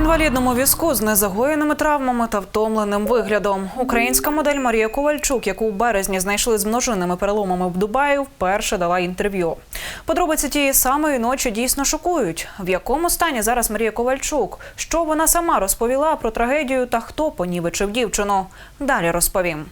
інвалідному візку з незагоєними травмами та втомленим виглядом. Українська модель Марія Ковальчук, яку у березні знайшли з множинними переломами в Дубаї, вперше дала інтерв'ю. Подробиці тієї самої ночі дійсно шокують. В якому стані зараз Марія Ковальчук? Що вона сама розповіла про трагедію та хто понівечив дівчину? Далі розповім.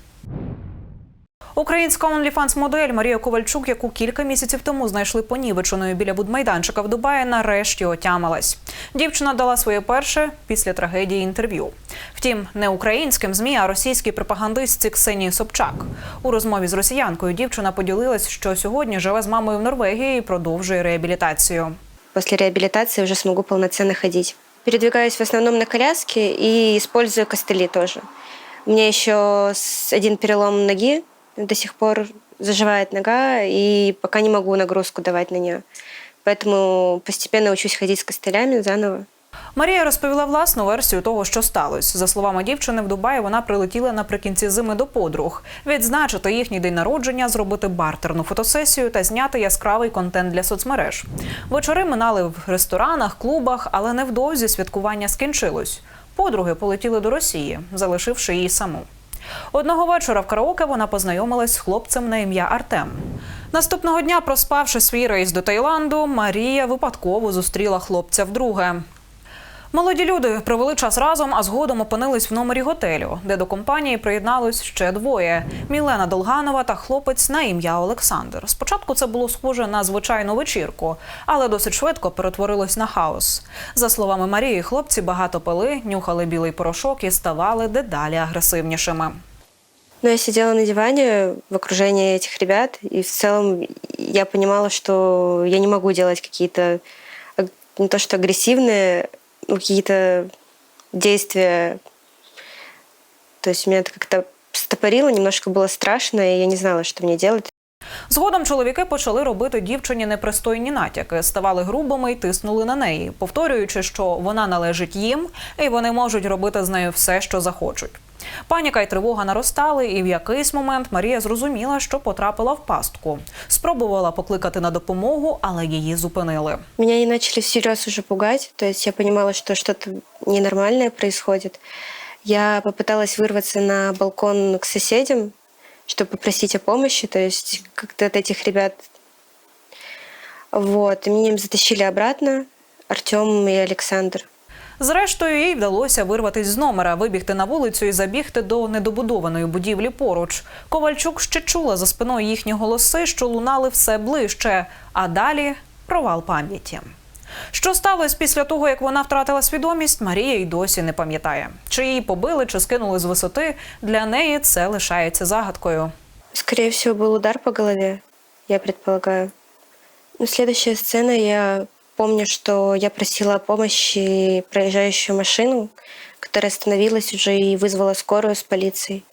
Українська онліфанс-модель Марія Ковальчук, яку кілька місяців тому знайшли понівеченою біля будмайданчика в Дубаї, нарешті отямилась. Дівчина дала своє перше після трагедії інтерв'ю. Втім, не українським змі, а російській пропагандистці Ксенії Собчак. У розмові з росіянкою дівчина поділилась, що сьогодні живе з мамою в Норвегії і продовжує реабілітацію. После реабилитации уже смогу полноценно ходить. Передвигаюсь в основном на коляске и использую костыли тоже. У меня еще один перелом ноги, до сих пор заживает нога, и пока не могу нагрузку давать на нее. Поэтому постепенно учусь ходить с костылями заново. Марія розповіла власну версію того, що сталося. За словами дівчини, в Дубаї вона прилетіла наприкінці зими до подруг, відзначити їхній день народження, зробити бартерну фотосесію та зняти яскравий контент для соцмереж. Вечори минали в ресторанах, клубах, але невдовзі святкування скінчилось. Подруги полетіли до Росії, залишивши її саму. Одного вечора в караоке вона познайомилась з хлопцем на ім'я Артем. Наступного дня, проспавши свій рейс до Таїланду, Марія випадково зустріла хлопця вдруге. Молоді люди провели час разом, а згодом опинились в номері готелю, де до компанії приєднались ще двоє: Мілена Долганова та хлопець на ім'я Олександр. Спочатку це було схоже на звичайну вечірку, але досить швидко перетворилось на хаос. За словами Марії, хлопці багато пили, нюхали білий порошок і ставали дедалі агресивнішими. Но я сидела на диване в окружении этих ребят, и в целом я понимала, что я не могу делать какие-то не то что агрессивные, ну, какие-то действия. То есть меня это как-то стопорило, немножко было страшно, и я не знала, что мне делать. Згодом чоловіки почали робити дівчині непристойні натяки, ставали грубими і тиснули на неї, повторюючи, що вона належить їм, і вони можуть робити з нею все, що захочуть. Паніка й тривога наростали, і в якийсь момент Марія зрозуміла, що потрапила в пастку. Спробувала покликати на допомогу, але її зупинили. Меня они начали всерьез уже пугать, то есть я понимала, что что-то ненормальное происходит. Я попыталась вырваться на балкон к соседям, чтобы попросить о помощи, то есть как-то от этих ребят. Вот, и меня затащили обратно Артем и Александр. Зрештою, їй вдалося вирватись з номера, вибігти на вулицю і забігти до недобудованої будівлі поруч. Ковальчук ще чула за спиною їхні голоси, що лунали все ближче. А далі провал пам'яті. Що сталося після того, як вона втратила свідомість, Марія й досі не пам'ятає. Чи її побили, чи скинули з висоти, для неї це лишається загадкою. Скорее всего, был удар по голове, я предполагаю. Ну, следующая сцена, я помню, что я просила о помощи проезжающую машину, которая остановилась уже и вызвала скорую с полицией.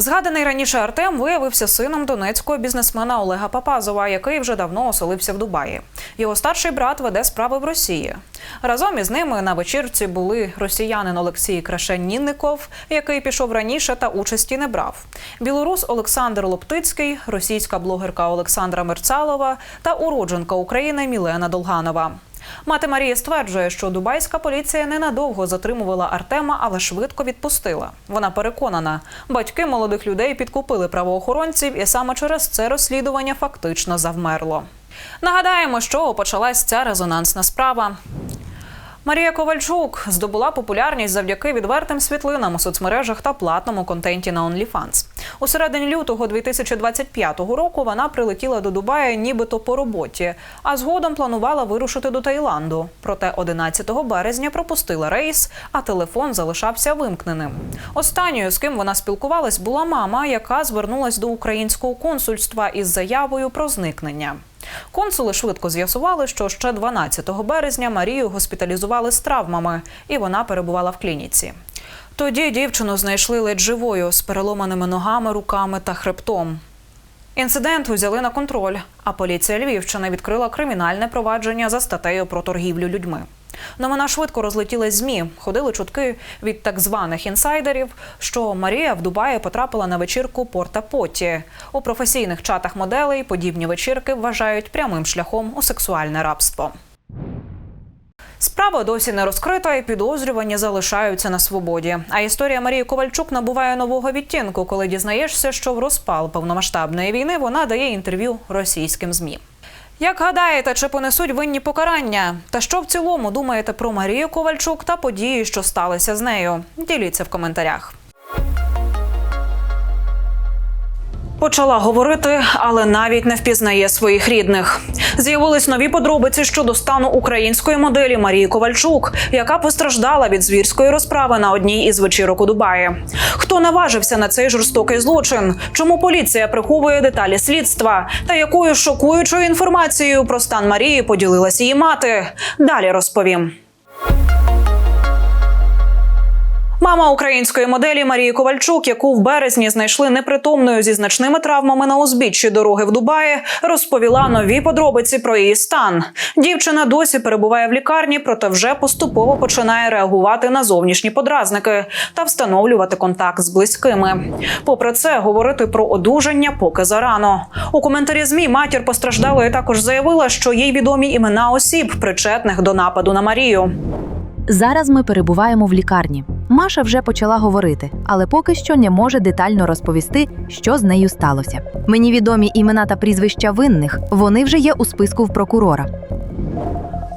Згаданий раніше Артем виявився сином донецького бізнесмена Олега Папазова, який вже давно оселився в Дубаї. Його старший брат веде справи в Росії. Разом із ними на вечірці були росіянин Олексій Крашенінников, який пішов раніше та участі не брав. Білорус Олександр Лоптицький, російська блогерка Олександра Мерцалова та уродженка України Мілена Долганова. Мати Марії стверджує, що дубайська поліція ненадовго затримувала Артема, але швидко відпустила. Вона переконана, батьки молодих людей підкупили правоохоронців, і саме через це розслідування фактично завмерло. Нагадаємо, що почалась ця резонансна справа. Марія Ковальчук здобула популярність завдяки відвертим світлинам у соцмережах та платному контенті на OnlyFans. У середині лютого 2025 року вона прилетіла до Дубая нібито по роботі, а згодом планувала вирушити до Таїланду. Проте 11 березня пропустила рейс, а телефон залишався вимкненим. Останньою, з ким вона спілкувалась, була мама, яка звернулась до українського консульства із заявою про зникнення. Консули швидко з'ясували, що ще 12 березня Марію госпіталізували з травмами, і вона перебувала в клініці. Тоді дівчину знайшли ледь живою з переломаними ногами, руками та хребтом. Інцидент узяли на контроль, а поліція Львівщини відкрила кримінальне провадження за статтею про торгівлю людьми. Новина швидко розлетілась змі. Ходили чутки від так званих інсайдерів, що Марія в Дубаї потрапила на вечірку Порта Поті. У професійних чатах моделей подібні вечірки вважають прямим шляхом у сексуальне рабство. Справа досі не розкрита, і підозрювані залишаються на свободі. А історія Марії Ковальчук набуває нового відтінку, коли дізнаєшся, що в розпал повномасштабної війни вона дає інтерв'ю російським змі. Як гадаєте, чи понесуть винні покарання? Та що в цілому думаєте про Марію Ковальчук та події, що сталися з нею? Діліться в коментарях. Почала говорити, але навіть не впізнає своїх рідних. З'явились нові подробиці щодо стану української моделі Марії Ковальчук, яка постраждала від звірської розправи на одній із вечірок у Дубаї. Хто наважився на цей жорстокий злочин? Чому поліція приховує деталі слідства? Та якою шокуючою інформацією про стан Марії поділилась її мати? Далі розповім. Мама української моделі Марії Ковальчук, яку в березні знайшли непритомною зі значними травмами на узбіччі дороги в Дубаї, розповіла нові подробиці про її стан. Дівчина досі перебуває в лікарні, проте вже поступово починає реагувати на зовнішні подразники та встановлювати контакт з близькими. Попри це, говорити про одужання поки зарано. У коментарі змі матір постраждалої також заявила, що їй відомі імена осіб, причетних до нападу на Марію. Зараз ми перебуваємо в лікарні. Маша вже почала говорити, але поки що не може детально розповісти, що з нею сталося. Мені відомі імена та прізвища винних. Вони вже є у списку в прокурора.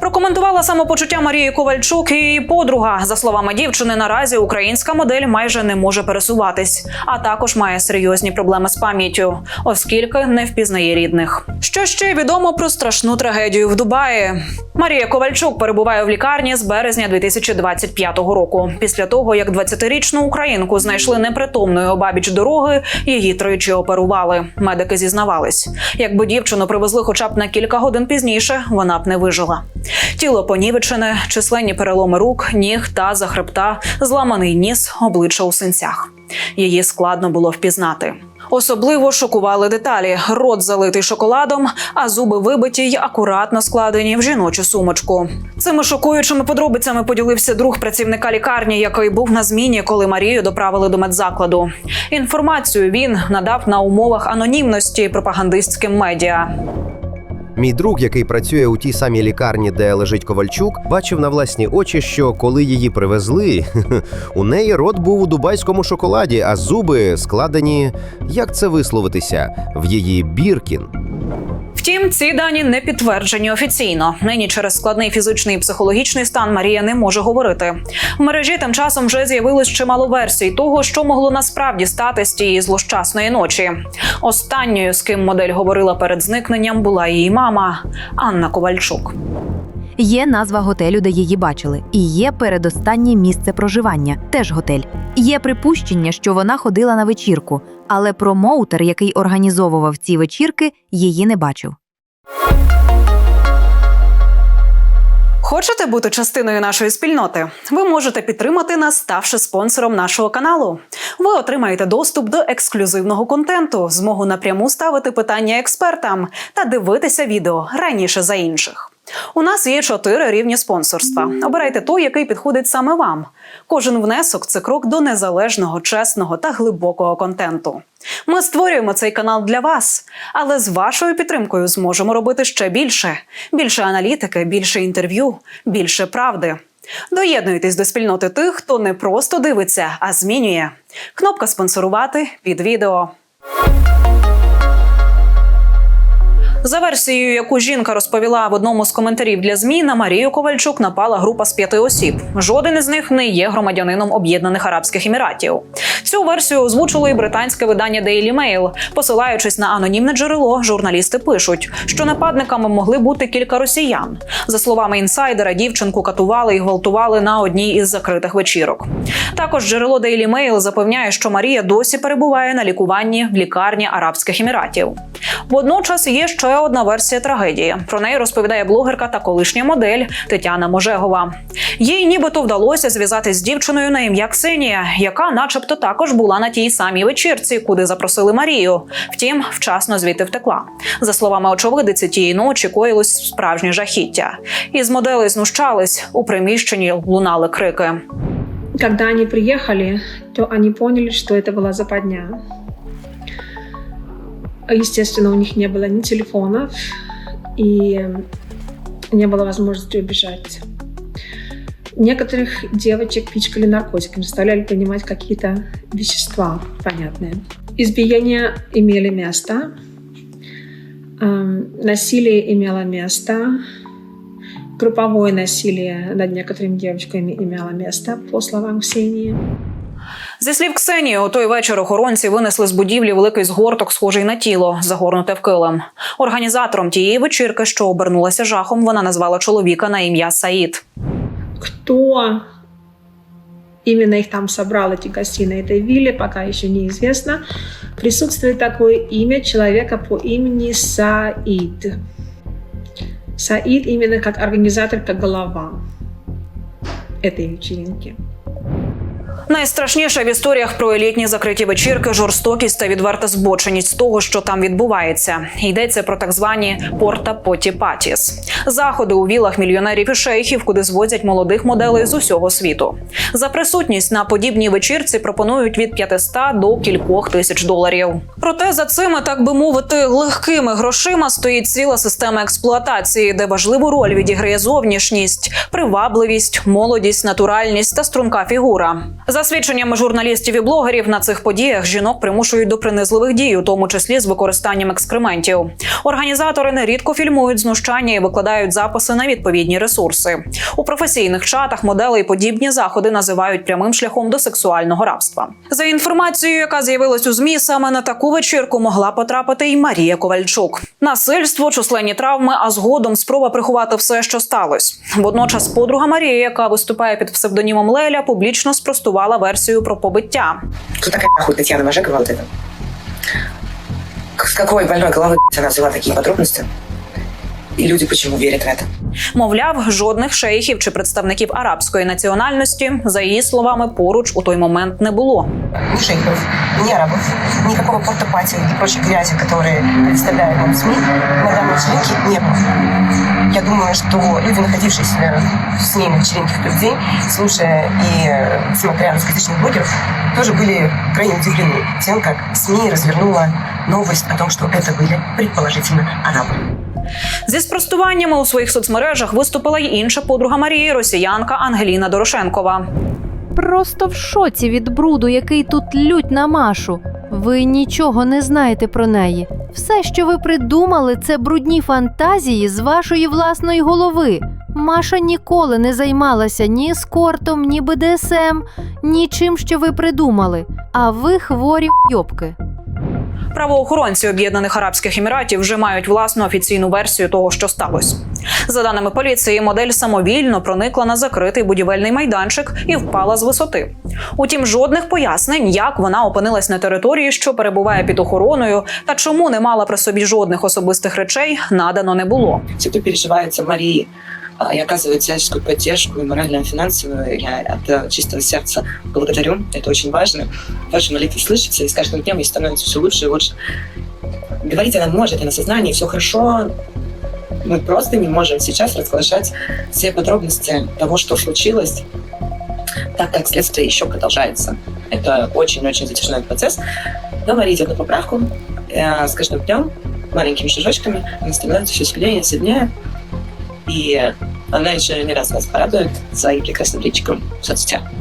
Прокоментувала самопочуття Марії Ковальчук і її подруга. За словами дівчини, наразі українська модель майже не може пересуватись, а також має серйозні проблеми з пам'яттю, оскільки не впізнає рідних. Що ще відомо про страшну трагедію в Дубаї? Марія Ковальчук перебуває в лікарні з березня 2025 року. Після того, як 20-річну українку знайшли непритомною обабіч дороги, її тричі оперували. Медики зізнавались, якби дівчину привезли хоча б на кілька годин пізніше, вона б не вижила. Тіло понівечене, численні переломи рук, ніг та захребта, зламаний ніс, обличчя у синцях. Її складно було впізнати. Особливо шокували деталі: рот залитий шоколадом, а зуби вибиті й акуратно складені в жіночу сумочку. Цими шокуючими подробицями поділився друг працівника лікарні, який був на зміні, коли Марію доправили до медзакладу. Інформацію він надав на умовах анонімності пропагандистським медіа. Мій друг, який працює у тій самій лікарні, де лежить Ковальчук, бачив на власні очі, що коли її привезли, у неї рот був у дубайському шоколаді, а зуби складені, як це висловитися, в її біркін. Втім, ці дані не підтверджені офіційно. Нині через складний фізичний і психологічний стан Марія не може говорити. В мережі тим часом вже з'явилось чимало версій того, що могло насправді стати з тієї злощасної ночі. Останньою, з ким модель говорила перед зникненням, була її мама Анна Ковальчук. Є назва готелю, де її бачили, і є передостаннє місце проживання, теж готель. Є припущення, що вона ходила на вечірку, але промоутер, який організовував ці вечірки, її не бачив. Хочете бути частиною нашої спільноти? Ви можете підтримати нас, ставши спонсором нашого каналу. Ви отримаєте доступ до ексклюзивного контенту, змогу напряму ставити питання експертам та дивитися відео раніше за інших. У нас є чотири рівні спонсорства. Обирайте той, який підходить саме вам. Кожен внесок це крок до незалежного, чесного та глибокого контенту. Ми створюємо цей канал для вас, але з вашою підтримкою зможемо робити ще більше: більше аналітики, більше інтерв'ю, більше правди. Доєднуйтесь до спільноти тих, хто не просто дивиться, а змінює. Кнопка спонсорувати під відео. За версією, яку жінка розповіла в одному з коментарів для змі, на Марію Ковальчук напала група з п'яти осіб. Жоден із них не є громадянином Об'єднаних Арабських Еміратів. Цю версію озвучило і британське видання Daily Mail. Посилаючись на анонімне джерело, журналісти пишуть, що нападниками могли бути кілька росіян. За словами інсайдера, дівчинку катували і гвалтували на одній із закритих вечірок. Також джерело Daily Mail запевняє, що Марія досі перебуває на лікуванні в лікарні Арабських Еміратів. Водночас є ще одна версія трагедії. Про неї розповідає блогерка та колишня модель Тетяна Можегова. Їй нібито вдалося зв'язатись з дівчиною на ім'я Ксенія, яка, начебто, також була на тій самій вечірці, куди запросили Марію. Втім, вчасно звідти втекла. За словами очевидиці, тієї ночі коїлось справжнє жахіття. Із моделей знущались у приміщенні лунали крики. Когда они приехали, то они поняли, что это была западня. Естественно, у них не было ни телефонов, и не было возможности убежать. Некоторых девочек пичкали наркотиками, заставляли принимать какие-то вещества понятные. Избиения имели место, эм, насилие имело место, групповое насилие над некоторыми девочками имело место, по словам Ксении. Зі слів Ксенії, у той вечір охоронці винесли з будівлі великий згорток, схожий на тіло, загорнуте в килим. Організатором тієї вечірки, що обернулася жахом, вона назвала чоловіка на ім'я Саїд. Кто именно их там собрал, эти гостей на этой вилле, пока еще неизвестно. Присутствует такое имя человека по имени Саид. Саид именно как организатор, как голова этой вечеринки. Найстрашніше в історіях про елітні закриті вечірки, жорстокість та відверта збоченість того, що там відбувається. Йдеться про так звані порта поті патіс заходи у вілах мільйонерів і шейхів, куди звозять молодих моделей з усього світу. За присутність на подібній вечірці пропонують від 500 до кількох тисяч доларів. Проте за цими, так би мовити, легкими грошима стоїть ціла система експлуатації, де важливу роль відіграє зовнішність, привабливість, молодість, натуральність та струнка фігура. За свідченнями журналістів і блогерів, на цих подіях жінок примушують до принизливих дій, у тому числі з використанням екскрементів. Організатори нерідко фільмують знущання і викладають записи на відповідні ресурси. У професійних чатах моделей подібні заходи називають прямим шляхом до сексуального рабства. За інформацією, яка з'явилась у змі, саме на таку вечірку могла потрапити й Марія Ковальчук. Насильство, численні травми, а згодом спроба приховати все, що сталося. Водночас, подруга Марія, яка виступає під псевдонімом Леля, публічно спростувала версію про побиття. Хто така нахуй Тетяна Мажекова вот это? С какой больной головы она взяла такие подробности? И люди почему верят в это? Мовляв, жодних шейхів чи представників арабської національності, за її словами, поруч у той момент не було. Ни шейхов, ни арабов, никакого портопати и прочей грязи, которые представляют нам СМИ, на данной вечеринке не было. Я думаю, что люди, находившиеся с ней на вечеринке в тот день, слушая и э, смотря русскоязычных блогеров, тоже были крайне удивлены тем, как СМИ развернула новость о том, что это были предположительно арабы. Зі спростуваннями у своїх соцмережах виступила й інша подруга Марії, росіянка Ангеліна Дорошенкова. Просто в шоці від бруду, який тут лють на Машу. Ви нічого не знаєте про неї. Все, що ви придумали, це брудні фантазії з вашої власної голови. Маша ніколи не займалася ні скортом, ні БДСМ, нічим, що ви придумали. А ви хворі йобки. Правоохоронці Об'єднаних Арабських Еміратів вже мають власну офіційну версію того, що сталося. За даними поліції, модель самовільно проникла на закритий будівельний майданчик і впала з висоти. Утім, жодних пояснень, як вона опинилась на території, що перебуває під охороною, та чому не мала при собі жодних особистих речей, надано не було. Переживает за Марии а, и оказывает всяческую поддержку, и моральную, и финансовую, я от э, чистого сердца благодарю. Это очень важно. Ваши молитвы слышатся, и с каждым днем ей становится все лучше и лучше. Говорить она может, и на сознании все хорошо. Мы просто не можем сейчас разглашать все подробности того, что случилось, так как следствие еще продолжается. Это очень-очень затяжной процесс. Но идет на поправку. Э, С каждым днем маленькими шажочками она становится все сильнее и сильнее. И Mam nadzieję, że nie raz nas paradoks zajdzie krasnoludźkom z odciały.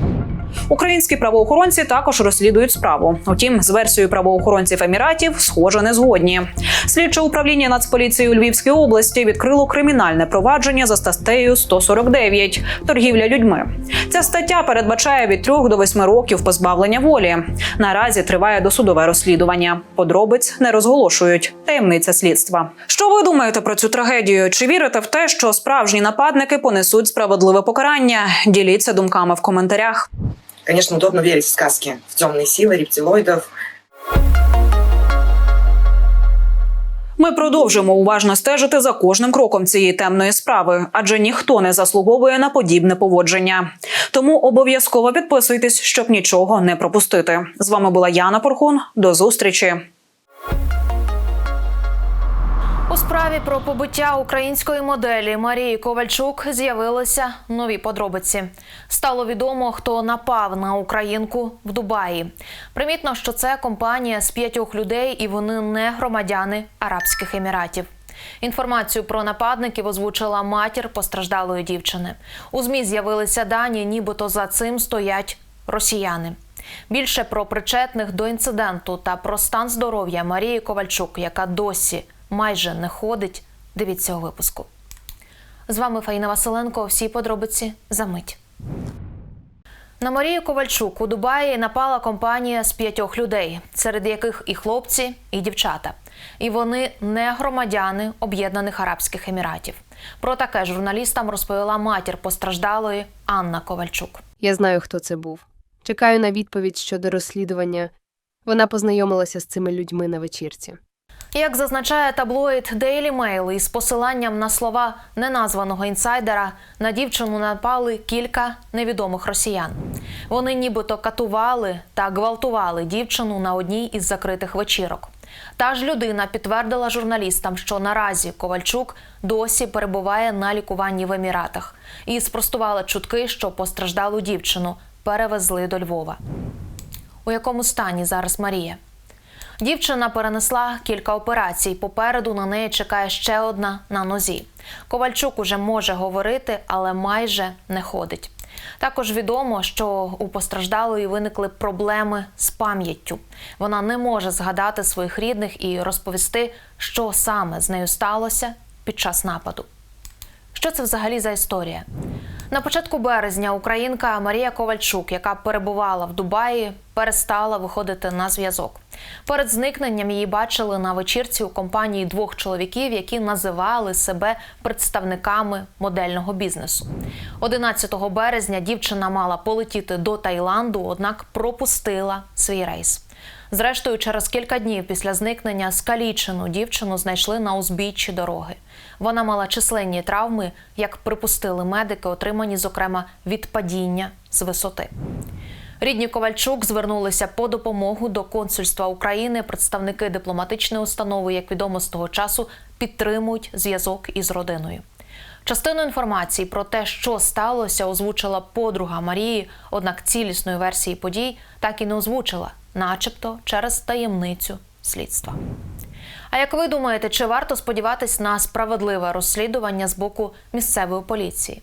Українські правоохоронці також розслідують справу. Утім, з версією правоохоронців Еміратів схоже не згодні. Слідче управління Нацполіції у Львівській області відкрило кримінальне провадження за статтею 149 торгівля людьми. Ця стаття передбачає від 3 до 8 років позбавлення волі. Наразі триває досудове розслідування. Подробиць не розголошують. Таємниця слідства. Що ви думаєте про цю трагедію? Чи вірите в те, що справжні нападники понесуть справедливе покарання? Діліться думками в коментарях. Конечно, удобно верить в сказки, в темные силы, рептилоидов, Ми продовжимо уважно стежити за кожним кроком цієї темної справи, адже ніхто не заслуговує на подібне поводження. Тому обов'язково підписуйтесь, щоб нічого не пропустити. З вами була Яна Порхун. До зустрічі. У справі про побиття української моделі Марії Ковальчук з'явилися нові подробиці. Стало відомо, хто напав на українку в Дубаї. Примітно, що це компанія з п'ятьох людей, і вони не громадяни Арабських Еміратів. Інформацію про нападників озвучила матір постраждалої дівчини. У змі з'явилися дані, нібито за цим стоять росіяни. Більше про причетних до інциденту та про стан здоров'я Марії Ковальчук, яка досі майже не ходить. Дивіться у випуску. З вами Фаїна Василенко. Всі подробиці за мить. На Марію Ковальчук у Дубаї напала компанія з п'ятьох людей, серед яких і хлопці, і дівчата. І вони не громадяни Об'єднаних Арабських Еміратів. Про таке журналістам розповіла матір постраждалої Анна Ковальчук. Я знаю, хто це був. Чекаю на відповідь щодо розслідування. Вона познайомилася з цими людьми на вечірці. Як зазначає таблоїд Daily Mail із посиланням на слова неназваного інсайдера, на дівчину напали кілька невідомих росіян. Вони нібито катували та гвалтували дівчину на одній із закритих вечірок. Та ж людина підтвердила журналістам, що наразі Ковальчук досі перебуває на лікуванні в Еміратах і спростувала чутки, що постраждалу дівчину перевезли до Львова. У якому стані зараз Марія? Дівчина перенесла кілька операцій. Попереду на неї чекає ще одна на нозі. Ковальчук уже може говорити, але майже не ходить. Також відомо, що у постраждалої виникли проблеми з пам'яттю. Вона не може згадати своїх рідних і розповісти, що саме з нею сталося під час нападу. Що це взагалі за історія? На початку березня українка Марія Ковальчук, яка перебувала в Дубаї, перестала виходити на зв'язок. Перед зникненням її бачили на вечірці у компанії двох чоловіків, які називали себе представниками модельного бізнесу. 11 березня дівчина мала полетіти до Таїланду, однак пропустила свій рейс. Зрештою, через кілька днів після зникнення скалічену дівчину знайшли на узбіччі дороги. Вона мала численні травми, як припустили медики, отримані, зокрема, від падіння з висоти. Рідні Ковальчук звернулися по допомогу до консульства України. Представники дипломатичної установи, як відомо з того часу, підтримують зв'язок із родиною. Частину інформації про те, що сталося, озвучила подруга Марії, однак цілісної версії подій так і не озвучила, начебто через таємницю слідства. А як ви думаєте, чи варто сподіватись на справедливе розслідування з боку місцевої поліції?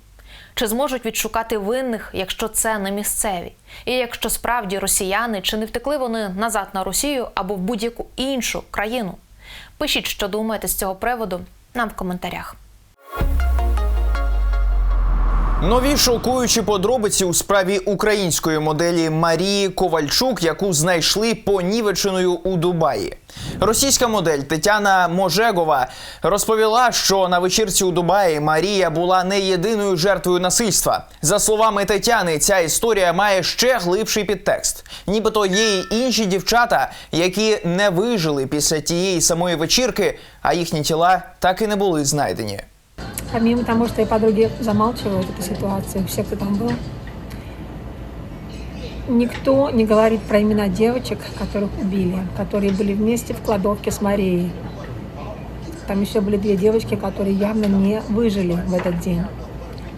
Чи зможуть відшукати винних, якщо це не місцеві? І якщо справді росіяни, чи не втекли вони назад на Росію або в будь-яку іншу країну? Пишіть, що думаєте з цього приводу нам в коментарях. Нові шокуючі подробиці у справі української моделі Марії Ковальчук, яку знайшли понівеченою у Дубаї. Російська модель Тетяна Можегова розповіла, що на вечірці у Дубаї Марія була не єдиною жертвою насильства. За словами Тетяни, ця історія має ще глибший підтекст. Нібито є й інші дівчата, які не вижили після тієї самої вечірки, а їхні тіла так і не були знайдені. Помимо того, что и подруги замалчивают эту ситуацию, все, кто там был, никто не говорит про имена девочек, которых убили, которые были вместе в кладовке с Марией. Там еще были две девочки, которые явно не выжили в этот день.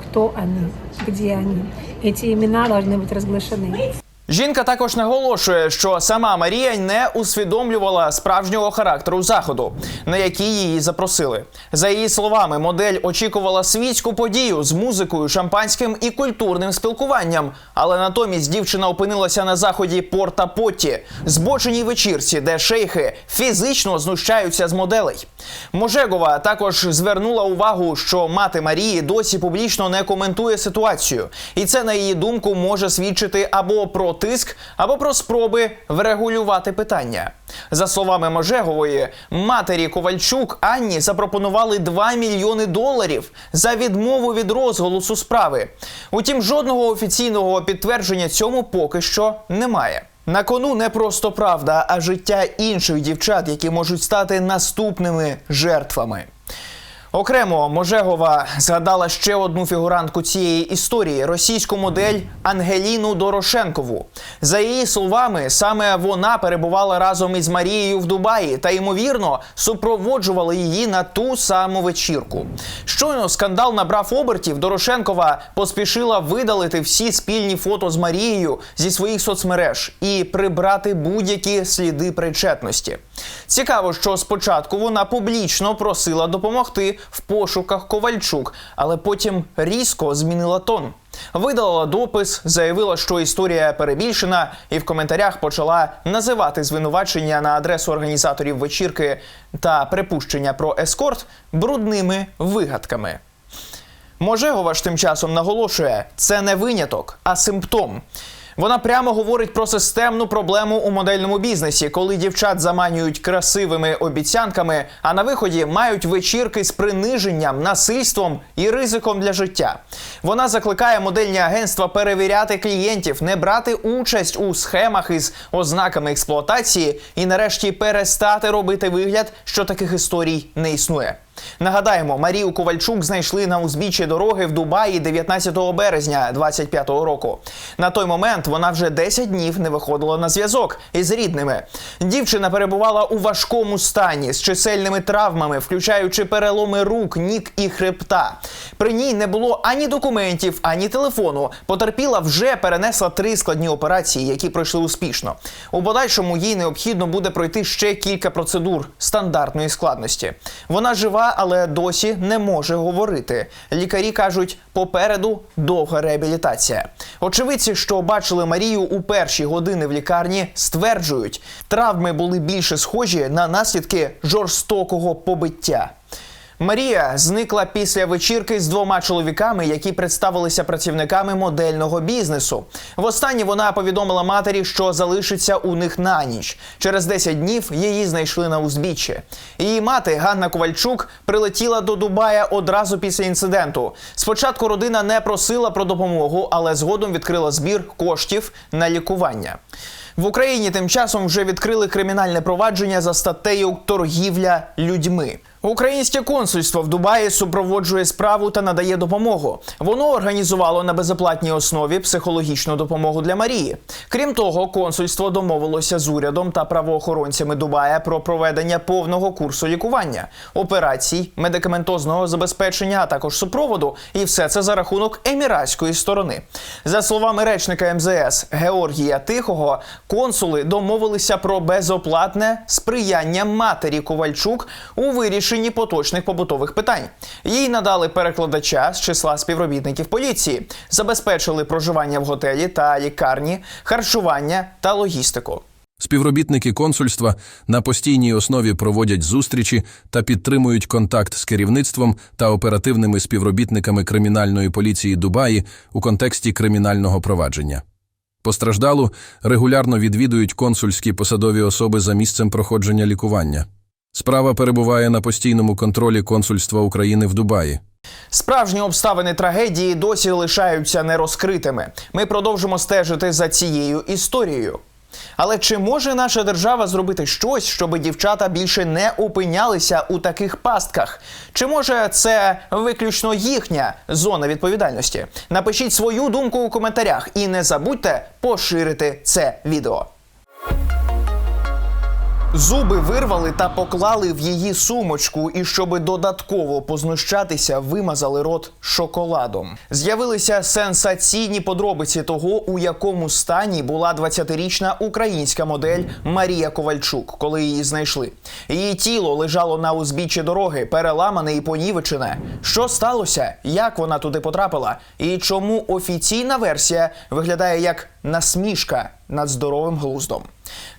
Кто они? Где они? Эти имена должны быть разглашены. Жінка також наголошує, що сама Марія не усвідомлювала справжнього характеру заходу, на який її запросили. За її словами, модель очікувала світську подію з музикою, шампанським і культурним спілкуванням. Але натомість дівчина опинилася на заході Порта Потті, збоченій вечірці, де шейхи фізично знущаються з моделей. Можегова також звернула увагу, що мати Марії досі публічно не коментує ситуацію, і це, на її думку, може свідчити або про тиск, або про спроби врегулювати питання. За словами Можегової, матері Ковальчук Анні запропонували 2 мільйони доларів за відмову від розголосу справи. Утім, жодного офіційного підтвердження цьому поки що немає. На кону не просто правда, а життя інших дівчат, які можуть стати наступними жертвами. Окремо Можегова згадала ще одну фігурантку цієї історії російську модель Ангеліну Дорошенкову. За її словами, саме вона перебувала разом із Марією в Дубаї та ймовірно супроводжувала її на ту саму вечірку. Щойно скандал набрав обертів. Дорошенкова поспішила видалити всі спільні фото з Марією зі своїх соцмереж і прибрати будь-які сліди причетності. Цікаво, що спочатку вона публічно просила допомогти в пошуках Ковальчук, але потім різко змінила тон. Видалила допис, заявила, що історія перебільшена, і в коментарях почала називати звинувачення на адресу організаторів вечірки та припущення про ескорт брудними вигадками. Можегова ж тим часом наголошує, це не виняток, а симптом. Вона прямо говорить про системну проблему у модельному бізнесі, коли дівчат заманюють красивими обіцянками, а на виході мають вечірки з приниженням, насильством і ризиком для життя. Вона закликає модельні агентства перевіряти клієнтів, не брати участь у схемах із ознаками експлуатації і, нарешті, перестати робити вигляд, що таких історій не існує. Нагадаємо, Марію Ковальчук знайшли на узбіччі дороги в Дубаї 19 березня 25-го року. На той момент вона вже 10 днів не виходила на зв'язок із рідними. Дівчина перебувала у важкому стані з чисельними травмами, включаючи переломи рук, ніг і хребта. При ній не було ані документів, ані телефону. Потерпіла вже перенесла три складні операції, які пройшли успішно. У подальшому їй необхідно буде пройти ще кілька процедур стандартної складності. Вона жива, але досі не може говорити. Лікарі кажуть, попереду довга реабілітація. Очевидці, що бачили Марію у перші години в лікарні, стверджують, травми були більше схожі на наслідки жорстокого побиття. Марія зникла після вечірки з двома чоловіками, які представилися працівниками модельного бізнесу. Востаннє вона повідомила матері, що залишиться у них на ніч. Через 10 днів її знайшли на узбіччі. Її мати Ганна Ковальчук прилетіла до Дубая одразу після інциденту. Спочатку родина не просила про допомогу, але згодом відкрила збір коштів на лікування. В Україні тим часом вже відкрили кримінальне провадження за статтею торгівля людьми. Українське консульство в Дубаї супроводжує справу та надає допомогу. Воно організувало на безоплатній основі психологічну допомогу для Марії. Крім того, консульство домовилося з урядом та правоохоронцями Дубая про проведення повного курсу лікування, операцій, медикаментозного забезпечення, а також супроводу. І все це за рахунок еміратської сторони. За словами речника МЗС Георгія Тихого, консули домовилися про безоплатне сприяння матері Ковальчук у вирішенні поточних побутових питань. Їй надали перекладача з числа співробітників поліції, забезпечили проживання в готелі та лікарні, харчування та логістику. Співробітники консульства на постійній основі проводять зустрічі та підтримують контакт з керівництвом та оперативними співробітниками кримінальної поліції Дубаї у контексті кримінального провадження. Постраждалу регулярно відвідують консульські посадові особи за місцем проходження лікування. Справа перебуває на постійному контролі консульства України в Дубаї. Справжні обставини трагедії досі лишаються нерозкритими. Ми продовжимо стежити за цією історією. Але чи може наша держава зробити щось, щоб дівчата більше не опинялися у таких пастках? Чи може це виключно їхня зона відповідальності? Напишіть свою думку у коментарях і не забудьте поширити це відео. Зуби вирвали та поклали в її сумочку, і щоби додатково познущатися, вимазали рот шоколадом. З'явилися сенсаційні подробиці того, у якому стані була 20-річна українська модель Марія Ковальчук, коли її знайшли. Її тіло лежало на узбіччі дороги, переламане і понівечене. Що сталося? Як вона туди потрапила? І чому офіційна версія виглядає як насмішка над здоровим глуздом?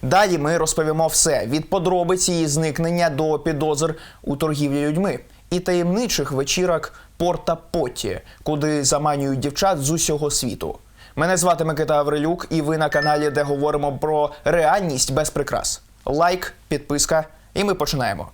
Далі ми розповімо все від подробиць її зникнення до підозр у торгівлі людьми і таємничих вечірок Порта Потті, куди заманюють дівчат з усього світу. Мене звати Микита Аврилюк, і ви на каналі, де говоримо про реальність без прикрас. Лайк, підписка, і ми починаємо.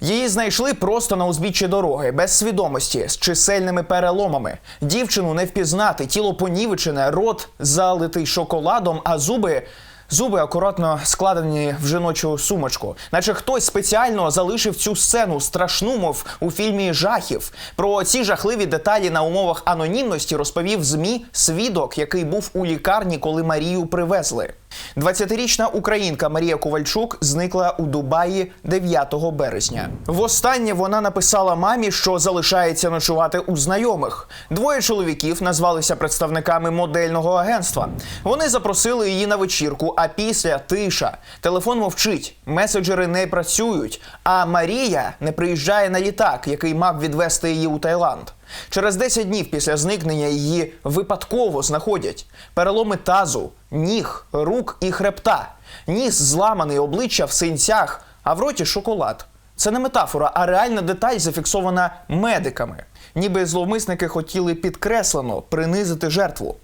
Її знайшли просто на узбіччі дороги, без свідомості, з чисельними переломами. Дівчину не впізнати, тіло понівечене, рот залитий шоколадом, а зуби Зуби акуратно складені в жіночу сумочку, наче хтось спеціально залишив цю сцену страшну, мов у фільмі жахів. Про ці жахливі деталі на умовах анонімності розповів змі свідок, який був у лікарні, коли Марію привезли. 20-річна українка Марія Ковальчук зникла у Дубаї 9 березня. Востаннє вона написала мамі, що залишається ночувати у знайомих. Двоє чоловіків назвалися представниками модельного агентства. Вони запросили її на вечірку, а після тиша. Телефон мовчить, меседжери не працюють. А Марія не приїжджає на літак, який мав відвести її у Таїланд. Через 10 днів після зникнення її випадково знаходять переломи тазу, ніг, рук і хребта, ніс зламаний обличчя в синцях, а в роті шоколад. Це не метафора, а реальна деталь зафіксована медиками. Ніби зловмисники хотіли підкреслено принизити жертву.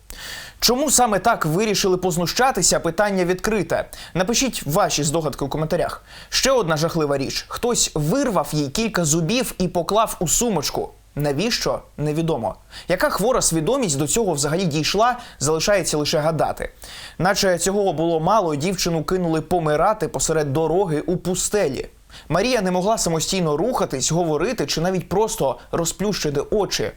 Чому саме так вирішили познущатися? Питання відкрите. Напишіть ваші здогадки у коментарях. Ще одна жахлива річ: хтось вирвав їй кілька зубів і поклав у сумочку. Навіщо невідомо. Яка хвора свідомість до цього взагалі дійшла, залишається лише гадати. Наче цього було мало, дівчину кинули помирати посеред дороги у пустелі. Марія не могла самостійно рухатись, говорити чи навіть просто розплющити очі.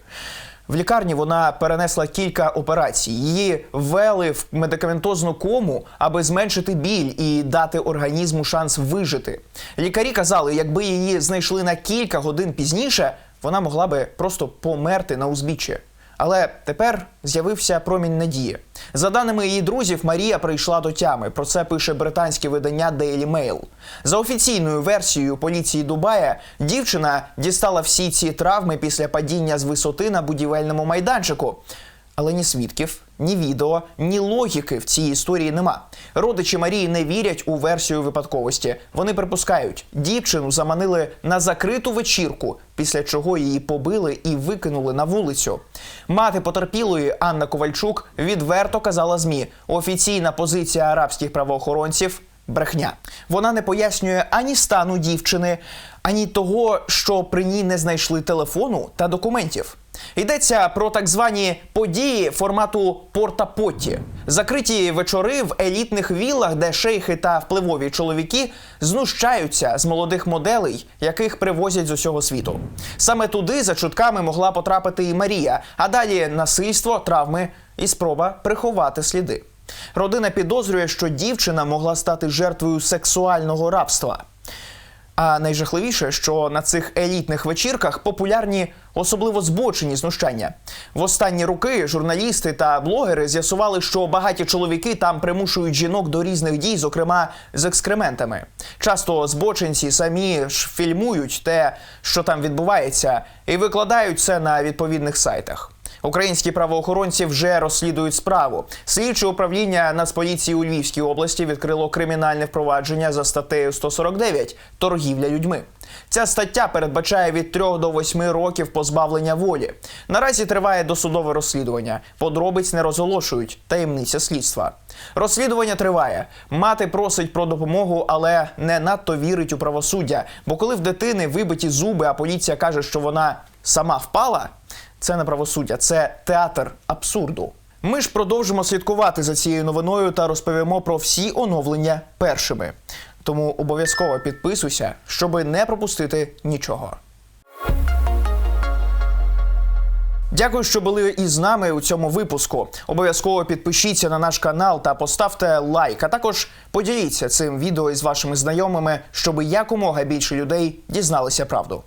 В лікарні вона перенесла кілька операцій. Її ввели в медикаментозну кому, аби зменшити біль і дати організму шанс вижити. Лікарі казали, якби її знайшли на кілька годин пізніше, вона могла би просто померти на узбіччі. Але тепер з'явився промінь надії. За даними її друзів, Марія прийшла до тями. Про це пише британське видання Daily Mail. За офіційною версією поліції Дубая, дівчина дістала всі ці травми після падіння з висоти на будівельному майданчику. Але ні свідків, ні відео, ні логіки в цій історії нема. Родичі Марії не вірять у версію випадковості. Вони припускають, дівчину заманили на закриту вечірку, після чого її побили і викинули на вулицю. Мати потерпілої Анна Ковальчук відверто казала змі: офіційна позиція арабських правоохоронців. Брехня. Вона не пояснює ані стану дівчини, ані того, що при ній не знайшли телефону та документів. Йдеться про так звані події формату порта-потті. закриті вечори в елітних віллах, де шейхи та впливові чоловіки знущаються з молодих моделей, яких привозять з усього світу. Саме туди за чутками могла потрапити і Марія, а далі насильство, травми і спроба приховати сліди. Родина підозрює, що дівчина могла стати жертвою сексуального рабства. А найжахливіше, що на цих елітних вечірках популярні особливо збочені знущання. В останні роки журналісти та блогери з'ясували, що багаті чоловіки там примушують жінок до різних дій, зокрема з екскрементами. Часто збочинці самі ж фільмують те, що там відбувається, і викладають це на відповідних сайтах. Українські правоохоронці вже розслідують справу. Слідче управління Нацполіції у Львівській області відкрило кримінальне впровадження за статтею 149 торгівля людьми. Ця стаття передбачає від 3 до 8 років позбавлення волі. Наразі триває досудове розслідування. Подробиць не розголошують таємниця слідства. Розслідування триває. Мати просить про допомогу, але не надто вірить у правосуддя. Бо коли в дитини вибиті зуби, а поліція каже, що вона сама впала, це не правосуддя, це театр абсурду. Ми ж продовжимо слідкувати за цією новиною та розповімо про всі оновлення першими. Тому обов'язково підписуйся, щоби не пропустити нічого. Дякую, що були із нами у цьому випуску. Обов'язково підпишіться на наш канал та поставте лайк. А також поділіться цим відео із вашими знайомими, щоб якомога більше людей дізналися правду.